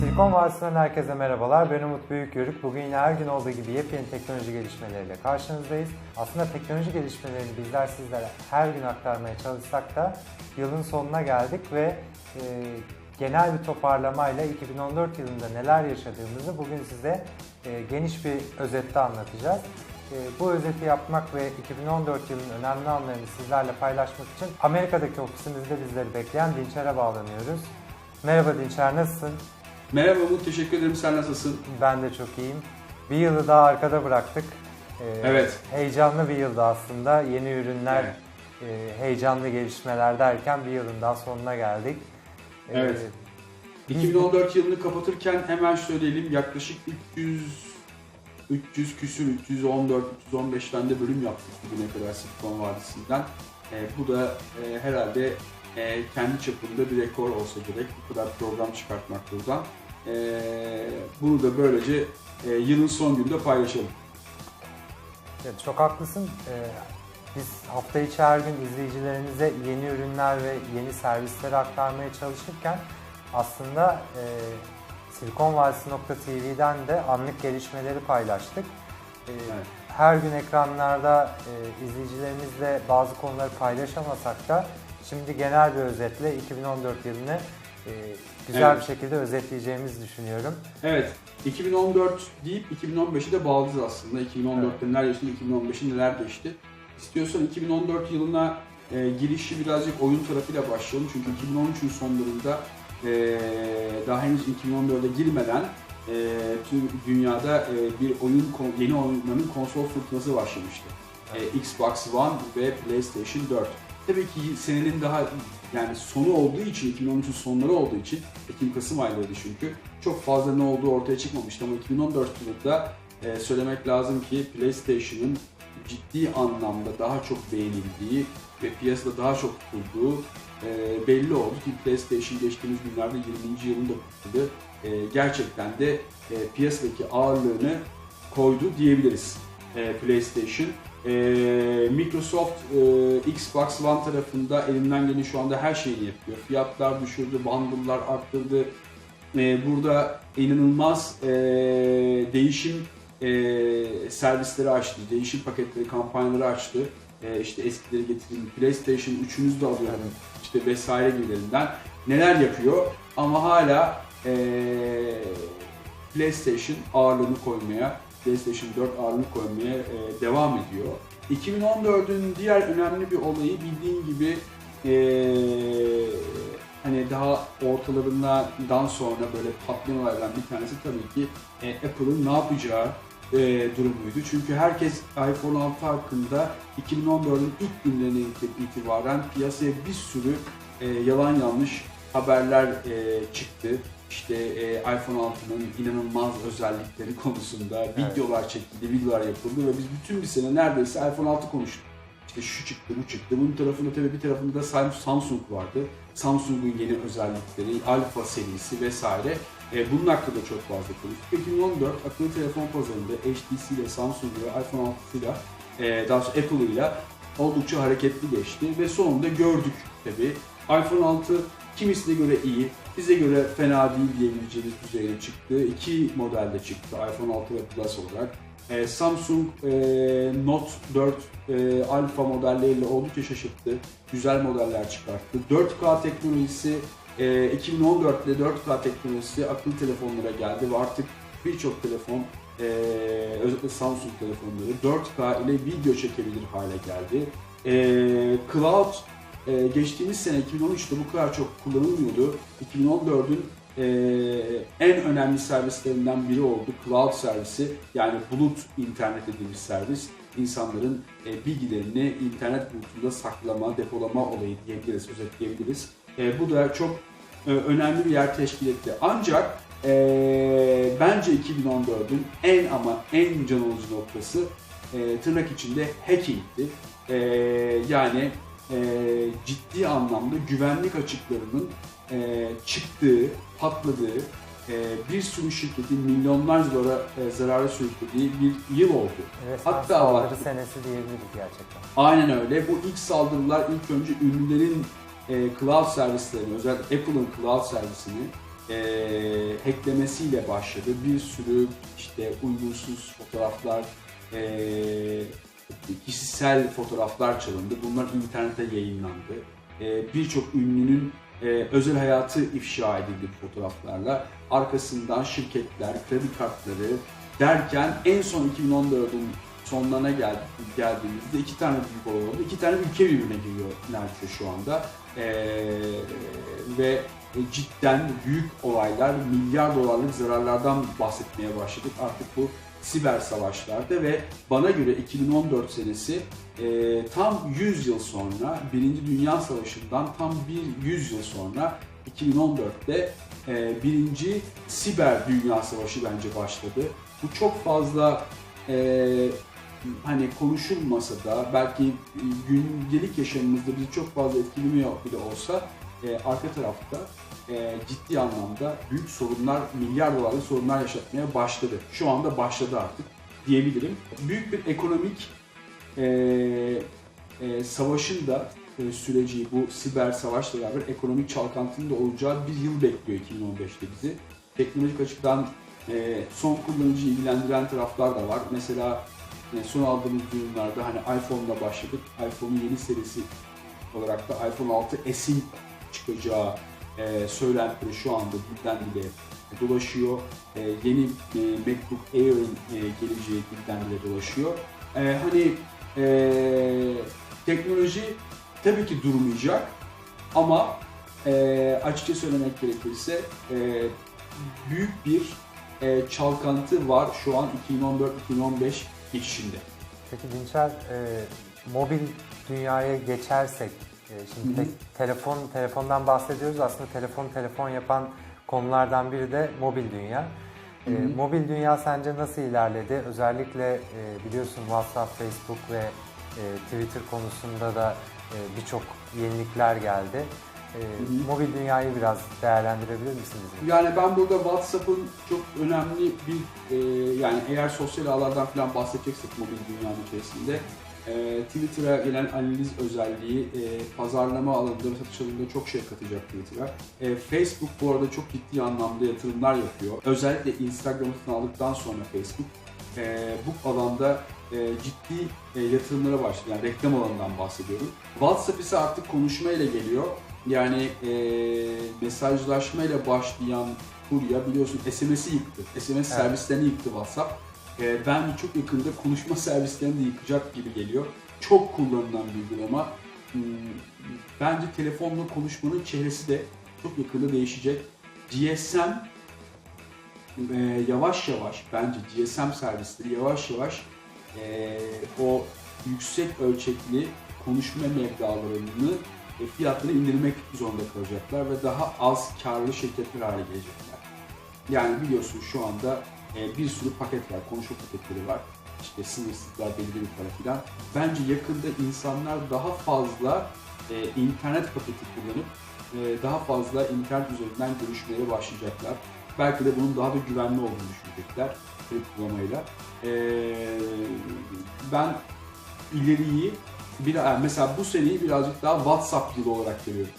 Silikon Vadisi'nden herkese merhabalar. Ben Umut Büyükyörük. Bugün yine her gün olduğu gibi yepyeni teknoloji gelişmeleriyle karşınızdayız. Aslında teknoloji gelişmelerini bizler sizlere her gün aktarmaya çalışsak da yılın sonuna geldik ve e, genel bir toparlamayla 2014 yılında neler yaşadığımızı bugün size e, geniş bir özette anlatacağız. E, bu özeti yapmak ve 2014 yılının önemli anlarını sizlerle paylaşmak için Amerika'daki ofisimizde bizleri bekleyen Dinçer'e bağlanıyoruz. Merhaba Dinçer, nasılsın? Merhaba Umut, teşekkür ederim. Sen nasılsın? Ben de çok iyiyim. Bir yılı daha arkada bıraktık. Ee, Evet. Heyecanlı bir yıldı aslında. Yeni ürünler, Evet. e, heyecanlı gelişmeler derken bir yılın daha sonuna geldik. Ee, Evet. biz- 2014 yılını kapatırken hemen söyleyelim yaklaşık 300 300 küsür 314 315 tane de bölüm yaptık bugüne kadar Silikon Vadisi'nden. Ee, bu da e, herhalde e, kendi çapında bir rekor olsa gerek. Bu kadar program çıkartmak buradan. Ee, bunu da böylece e, yılın son gününde paylaşalım. Evet, çok haklısın. Ee, biz hafta içi her gün izleyicilerimize yeni ürünler ve yeni servisleri aktarmaya çalışırken aslında e, silikonvadisi.tv'den de anlık gelişmeleri paylaştık. Ee, Evet. Her gün ekranlarda e, izleyicilerimizle bazı konuları paylaşamasak da şimdi genel bir özetle 2014 yılını e, güzel Evet. bir şekilde özetleyeceğimizi düşünüyorum. Evet, 2014 deyip 2015'i de bağlayacağız aslında. 2014'te neler yaşandı, 2015'i neler geçti. İstiyorsan 2014 yılına e, girişi birazcık oyun tarafıyla başlayalım. Çünkü 2013'ün sonlarında e, daha henüz 2014'e girmeden e, tüm dünyada e, bir oyun yeni oyunların konsol fırtınası başlamıştı. E, Xbox One ve PlayStation 4. Tabii ki senenin daha yani sonu olduğu için, 2013'ün sonları olduğu için, Ekim-Kasım aylarıydı çünkü, çok fazla ne olduğu ortaya çıkmamıştı ama 2014 yılında e, söylemek lazım ki PlayStation'ın ciddi anlamda daha çok beğenildiği ve piyasada daha çok tutulduğu e, belli oldu ki PlayStation geçtiğimiz günlerde 20. yılında kutladı. E, gerçekten de e, piyasadaki ağırlığını koydu diyebiliriz e, PlayStation. E, Microsoft e, Xbox One tarafında elinden gelen şu anda her şeyini yapıyor. Fiyatlar düşürdü, bundle'lar arttırdı. E, burada inanılmaz e, değişim e, servisleri açtı, değişim paketleri, kampanyaları açtı. E, işte eskileri getirin, PlayStation 3'ünüzü de alıyorum işte vesaire gibilerinden neler yapıyor ama hala e, PlayStation ağırlığını koymaya, PlayStation 4 ağırlığını koymaya e, devam ediyor. 2014'ün diğer önemli bir olayı bildiğin gibi e, hani daha ortalarından sonra böyle patlayan olaylardan bir tanesi tabii ki e, Apple'ın ne yapacağı e, durumuydu. Çünkü herkes iPhone 6 hakkında 2014'ün ilk günlerinden itibaren piyasaya bir sürü e, yalan yanlış haberler e, çıktı. İşte e, iPhone 6'nın inanılmaz özellikleri konusunda videolar çekildi, videolar yapıldı ve biz bütün bir sene neredeyse iPhone 6 konuştuk. İşte şu çıktı, bu çıktı. Bunun tarafında tabii bir tarafında da Sam- Samsung vardı. Samsung'un yeni özellikleri, Alpha serisi vesaire. E, bunun hakkında çok fazla konuştuk. 2014 akıllı telefon pazarında HTC ile Samsung ve iPhone 6 ile daha sonra Apple ile oldukça hareketli geçti ve sonunda gördük tabii. iPhone 6 kimisine göre iyi, bize göre fena değil diyebileceğimiz düzeyde çıktı. İki modelde çıktı iPhone 6 ve Plus olarak. E, Samsung e, Note 4 e, Alpha modelleriyle oldukça şaşırttı. Güzel modeller çıkarttı. 4K teknolojisi e, 2014'te 4K teknolojisi akıllı telefonlara geldi ve artık birçok telefon e, özellikle Samsung telefonları 4K ile video çekebilir hale geldi. E, Cloud geçtiğimiz sene 2013'te bu kadar çok kullanılmıyordu. 2014'ün e, en önemli servislerinden biri oldu. Cloud servisi yani bulut internet dediğimiz servis. İnsanların e, bilgilerini internet bulutunda saklama, depolama olayı diyebiliriz, özetleyebiliriz. E, bu da çok e, önemli bir yer teşkil etti. Ancak e, bence 2014'ün en ama en can alıcı noktası e, tırnak içinde hacking'ti. E, yani e, ciddi anlamda güvenlik açıklarının e, çıktığı, patladığı, bir sürü şirketin milyonlarca dolara e, zarara sürüklediği bir yıl oldu. Resmen Hatta saldırı bak- senesi diyebiliriz gerçekten. Aynen öyle. Bu ilk saldırılar ilk önce ünlülerin e, cloud servislerini, özellikle Apple'ın cloud servisini e, hacklemesiyle başladı. Bir sürü işte uygunsuz fotoğraflar, e, kişisel fotoğraflar çalındı. Bunlar internete yayınlandı. E, Birçok ünlünün e, özel hayatı ifşa edildi fotoğraflarla. Arkasından şirketler, kredi kartları derken en son 2014'ün sonlarına gel, geldiğimizde iki tane büyük olay oldu. İki tane ülke birbirine giriyor neredeyse şu anda. E, ve cidden büyük olaylar, milyar dolarlık zararlardan bahsetmeye başladık. Artık bu siber savaşlarda ve bana göre 2014 senesi e, tam 100 yıl sonra Birinci Dünya Savaşı'ndan tam bir 100 yıl sonra 2014'te e, birinci siber dünya savaşı bence başladı. Bu çok fazla e, hani konuşulmasa da belki e, gündelik yaşamımızda bizi çok fazla etkilemiyor bile olsa e, arka tarafta e, ciddi anlamda büyük sorunlar, milyar dolarlık sorunlar yaşatmaya başladı. Şu anda başladı artık diyebilirim. Büyük bir ekonomik e, e, savaşın da süreci bu siber savaşla beraber ekonomik çalkantının da olacağı bir yıl bekliyor 2015'te bizi. Teknolojik açıdan e, son kullanıcıyı ilgilendiren taraflar da var. Mesela e, son aldığımız ürünlerde hani iPhone'la başladık. iPhone'un yeni serisi olarak da iPhone 6 S'in çıkacağı e, söylentileri şu anda dilden dile dolaşıyor. E, yeni e, MacBook Air'in e, geleceği dilden dile dolaşıyor. E, hani e, teknoloji tabii ki durmayacak ama e, açıkça söylemek gerekirse e, büyük bir e, çalkantı var şu an 2014-2015 geçişinde. Peki Dinçer, e, mobil dünyaya geçersek, e, şimdi Hı telefon telefondan bahsediyoruz. Aslında telefon telefon yapan konulardan biri de mobil dünya. E, Hı mobil dünya sence nasıl ilerledi? Özellikle e, biliyorsun WhatsApp, Facebook ve e, Twitter konusunda da e, birçok yenilikler geldi. E, mobil dünyayı biraz değerlendirebilir misiniz? Yani ben burada WhatsApp'ın çok önemli bir e, yani eğer sosyal ağlardan falan bahsedeceksek mobil dünyanın içerisinde e, Twitter'a gelen analiz özelliği e, pazarlama alanında ve satış alanında çok şey katacak Twitter'a. E, Facebook bu arada çok ciddi anlamda yatırımlar yapıyor. Özellikle Instagram'ı satın aldıktan sonra Facebook e, bu alanda e, ciddi e, yatırımlara başladı. Yani reklam alanından bahsediyorum. WhatsApp ise artık konuşmayla geliyor. Yani e, mesajlaşmayla başlayan furya biliyorsun SMS'i yıktı. SMS servislerini yıktı WhatsApp. E, ben çok yakında konuşma servislerini de yıkacak gibi geliyor. Çok kullanılan bir uygulama. Hmm, Bence telefonla konuşmanın çehresi de çok yakında değişecek. GSM e, yavaş yavaş bence GSM servisleri yavaş yavaş e, o yüksek ölçekli konuşma meblağlarını e, fiyatları indirmek zorunda kalacaklar ve daha az karlı şirketler hale gelecekler. Yani biliyorsun şu anda e, bir sürü paket var, konuşma paketleri var. İşte sınırsızlar belirli bir para filan. Bence yakında insanlar daha fazla e, internet paketi kullanıp e, daha fazla internet üzerinden görüşmeye başlayacaklar. Belki de bunun daha da güvenli olduğunu düşünecekler uygulamayla. E, ben ileriyi bir, mesela bu seneyi birazcık daha WhatsApp yılı olarak görüyorum.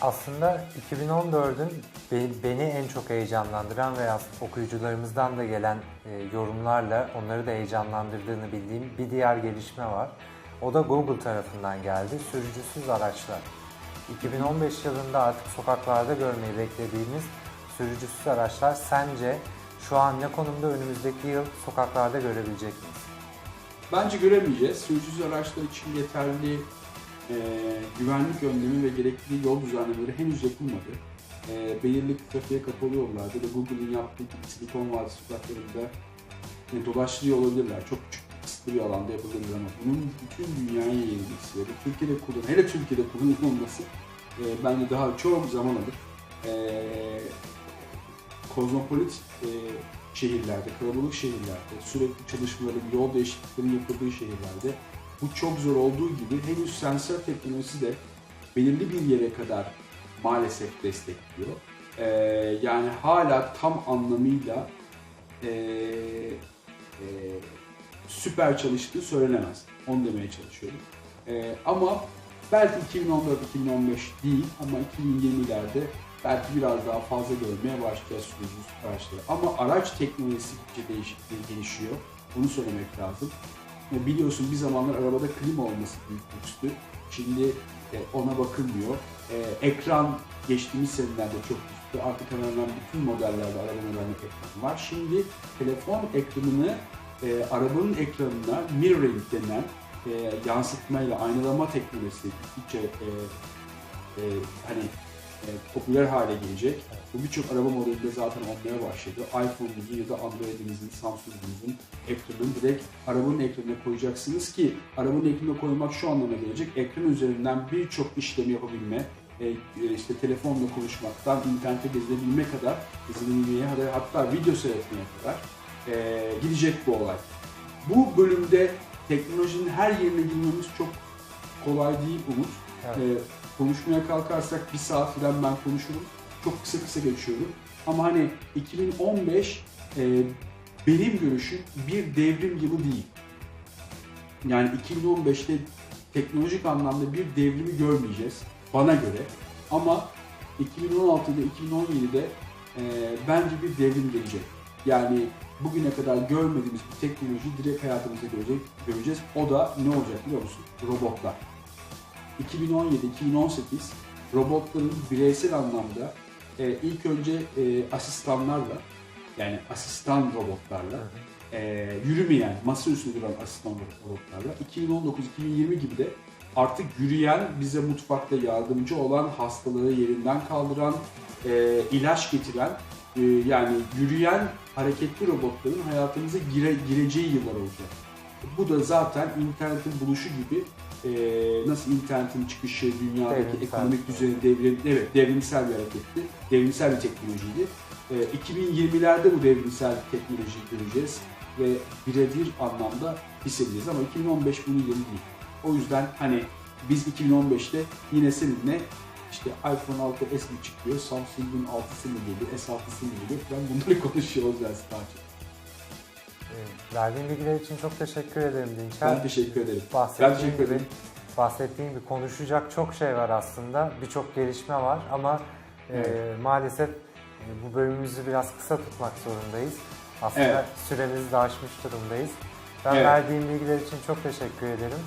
Aslında 2014'ün be- beni en çok heyecanlandıran ve as- okuyucularımızdan da gelen e, yorumlarla onları da heyecanlandırdığını bildiğim bir diğer gelişme var. O da Google tarafından geldi. Sürücüsüz araçlar. 2015 yılında artık sokaklarda görmeyi beklediğimiz sürücüsüz araçlar sence şu an ne konumda önümüzdeki yıl sokaklarda görebilecek miyiz? Bence göremeyeceğiz. Sürücüsüz araçlar için yeterli e, güvenlik önlemi ve gerekli yol düzenlemeleri henüz yapılmadı. E, belirli trafiğe kapalı yollarda da Google'ın yaptığı gibi Silikon Vadisi sokaklarında e, dolaştırıyor olabilirler. Çok küçük kısıtlı bir alanda yapabilirler ama bunun bütün dünyaya yayılması ya da Türkiye'de kullan, hele Türkiye'de kullanılması e, bence daha çok zaman alır. E, kozmopolit e, şehirlerde, kalabalık şehirlerde, sürekli çalışmaların, yol değişikliklerinin yapıldığı şehirlerde bu çok zor olduğu gibi henüz sensör teknolojisi de belirli bir yere kadar maalesef destekliyor. Ee, yani hala tam anlamıyla ee, ee, süper çalıştığı söylenemez. Onu demeye çalışıyorum. Ee, ama Belki 2014-2015 değil ama 2020'lerde belki biraz daha fazla görmeye başlayacağız sürücüsüz araçları. Ama araç teknolojisi değişikliği gelişiyor. Bunu söylemek lazım. E, Biliyorsun bir zamanlar arabada klima olması büyük lükstü. Şimdi e, ona bakılmıyor. E, ekran geçtiğimiz senelerde çok düştü. Artık hemen hemen bütün modellerde araba modellerinde ekran var. Şimdi telefon ekranını e, arabanın ekranına mirroring denen e, yansıtmayla aynalama teknolojisi gittikçe e, e, hani e, popüler hale gelecek. Bu birçok araba modelinde zaten olmaya başladı. iPhone'unuzun ya da Android'inizin, Samsung'unuzun ekranını direkt arabanın ekranına koyacaksınız ki arabanın ekranına koymak şu anlama gelecek. Ekran üzerinden birçok işlemi yapabilme, e, e, işte telefonla konuşmaktan internete gezilebilme kadar, gezilebilmeye kadar hatta video seyretmeye kadar e, gidecek bu olay. Bu bölümde teknolojinin her yerine girmemiz çok kolay değil Umut. Evet. Ee, konuşmaya kalkarsak bir saat falan ben konuşurum. Çok kısa kısa geçiyorum. Ama hani 2015 e, benim görüşüm bir devrim yılı değil. Yani 2015'te teknolojik anlamda bir devrimi görmeyeceğiz bana göre. Ama 2016'da 2017'de e, bence bir devrim gelecek. Yani bugüne kadar görmediğimiz bir teknolojiyi direkt hayatımızda görecek, göreceğiz. O da ne olacak biliyor musun? Robotlar. 2017-2018 robotların bireysel anlamda e, ilk önce e, asistanlarla yani asistan robotlarla e, yürümeyen, masa üstünde duran asistan robotlarla 2019-2020 gibi de artık yürüyen, bize mutfakta yardımcı olan, hastalığı yerinden kaldıran, e, ilaç getiren e, yani yürüyen hareketli robotların hayatımıza gire, gireceği yıllar olacak. Bu da zaten internetin buluşu gibi e, nasıl internetin çıkışı dünyadaki Devrimsel. ekonomik düzeni devrim, evet devrimsel bir hareketti, devrimsel bir teknolojiydi. E, 2020'lerde bu devrimsel teknolojiyi göreceğiz ve birebir anlamda hissedeceğiz ama 2015 bunun yılı değil. O yüzden hani biz 2015'te yine seninle işte iPhone 6 S mi çıkıyor, Samsung'un 6'sı mı geliyor, S6'sı mı geliyor falan bunları konuşuyor olacağız daha çok. Verdiğin bilgiler için çok teşekkür ederim Dinçer. Ben teşekkür ederim. Bahsettiğin Ben teşekkür gibi, ederim. bahsettiğin gibi konuşacak çok şey var aslında. Birçok gelişme var ama e, Evet. maalesef e, bu bölümümüzü biraz kısa tutmak zorundayız. Aslında Evet. süremizi de aşmış durumdayız. Ben Evet. verdiğin bilgiler için çok teşekkür ederim.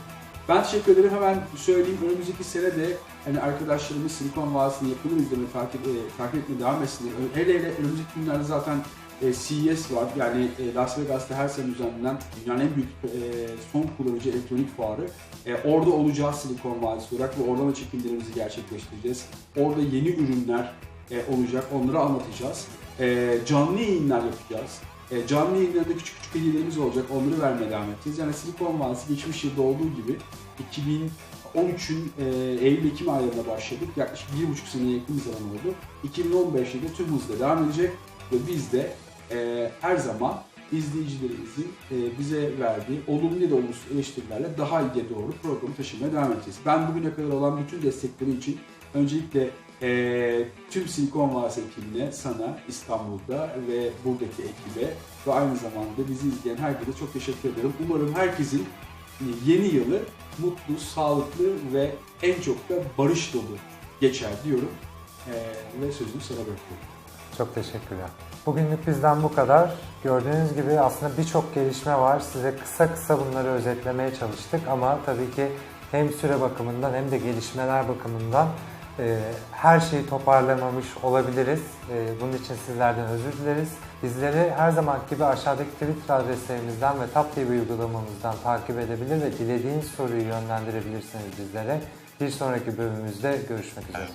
Ben teşekkür ederim. Hemen söyleyeyim. Önümüzdeki sene de hani arkadaşlarımız Silikon Vadisi'ni yakından izleme, takip, e, takip etmeye devam etsinler. Hele hele önümüzdeki günlerde zaten e, CES var. Yani e, Las Vegas'ta her sene düzenlenen dünyanın en büyük e, son kullanıcı elektronik fuarı. Orada olacağız Silikon Vadisi olarak ve oradan da çekimlerimizi gerçekleştireceğiz. Orada yeni ürünler olacak. Onları anlatacağız. Canlı yayınlar yapacağız. Canlı yayınlarında küçük küçük hediyelerimiz olacak. Onları vermeye devam edeceğiz. Yani Silikon Vadisi geçmiş yılda olduğu gibi 2013'ün e, Eylül-Ekim aylarında başladık. Yaklaşık bir buçuk seneye yakın bir zaman oldu. 2015'te de tüm hızla devam edecek ve biz de e, her zaman izleyicilerimizin e, bize verdiği olumlu da olumsuz eleştirilerle daha iyiye doğru programı taşımaya devam edeceğiz. Ben bugüne kadar olan bütün destekleri için öncelikle e, tüm Silikon Vadisi ekibine, sana İstanbul'da ve buradaki ekibe ve aynı zamanda bizi izleyen herkese çok teşekkür ederim. Umarım herkesin yeni yılı mutlu, sağlıklı ve en çok da barış dolu geçer diyorum. E, ve sözünü sana bırakıyorum. Çok teşekkürler. Bugünlük bizden bu kadar. Gördüğünüz gibi aslında birçok gelişme var. Size kısa kısa bunları özetlemeye çalıştık ama tabii ki hem süre bakımından hem de gelişmeler bakımından e, her şeyi toparlamamış olabiliriz. E, bunun için sizlerden özür dileriz. Bizleri her zaman gibi aşağıdaki Twitter adreslerimizden ve TapTV uygulamamızdan takip edebilir ve dilediğiniz soruyu yönlendirebilirsiniz bizlere. Bir sonraki bölümümüzde görüşmek üzere.